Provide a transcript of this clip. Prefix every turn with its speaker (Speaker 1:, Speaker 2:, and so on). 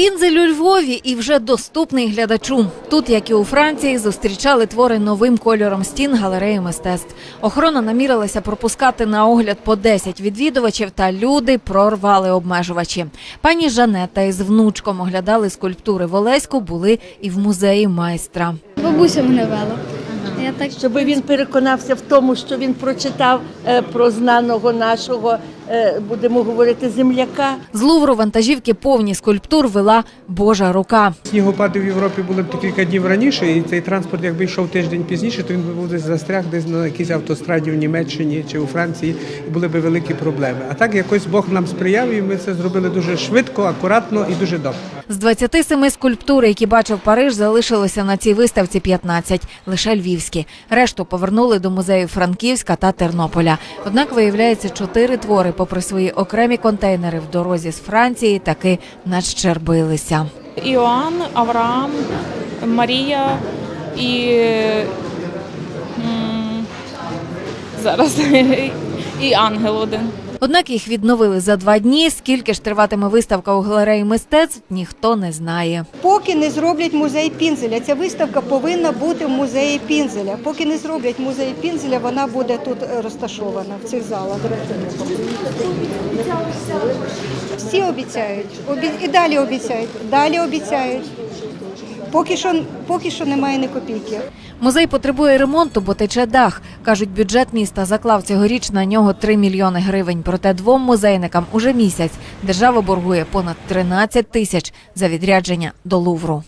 Speaker 1: Пінзель у Львові і вже доступний глядачу. Тут, як і у Франції, зустрічали твори новим кольором стін галереї мистецтв. Охорона намірилася пропускати на огляд по 10 відвідувачів, та люди прорвали обмежувачі. Пані Жанета із внучком оглядали скульптури в Олеську, були і в музеї майстра.
Speaker 2: Бабуся мене вела. Я так
Speaker 3: щоб він переконався в тому, що він прочитав е, про знаного нашого, будемо говорити, земляка.
Speaker 1: З Лувру вантажівки повні скульптур вела Божа рука.
Speaker 4: Снігопади в Європі були б кілька днів раніше, і цей транспорт, якби йшов тиждень пізніше, то він би був десь застряг десь на якійсь автостраді в Німеччині чи у Франції, і були б великі проблеми. А так якось Бог нам сприяв, і ми це зробили дуже швидко, акуратно і дуже добре.
Speaker 1: З 27 скульптур, які бачив Париж, залишилося на цій виставці 15, лише львівські. Решту повернули до музею Франківська та Тернополя. Однак виявляється, чотири твори, попри свої окремі контейнери в дорозі з Франції, таки нащербилися.
Speaker 5: Іоанн, Авраам, Марія і м, зараз і ангел один.
Speaker 1: Однак їх відновили за два дні. Скільки ж триватиме виставка у галереї мистецтв, ніхто не знає.
Speaker 6: Поки не зроблять музей Пінзеля, ця виставка повинна бути в музеї Пінзеля. Поки не зроблять музей Пінзеля, вона буде тут е, розташована в цих залах. Всі обіцяють, обі- і далі обіцяють, далі обіцяють. Поки що, поки що немає ні копійки.
Speaker 1: Музей потребує ремонту, бо тече дах. Кажуть, бюджет міста заклав цьогоріч на нього 3 мільйони гривень. Проте двом музейникам уже місяць держава боргує понад 13 тисяч за відрядження до Лувру.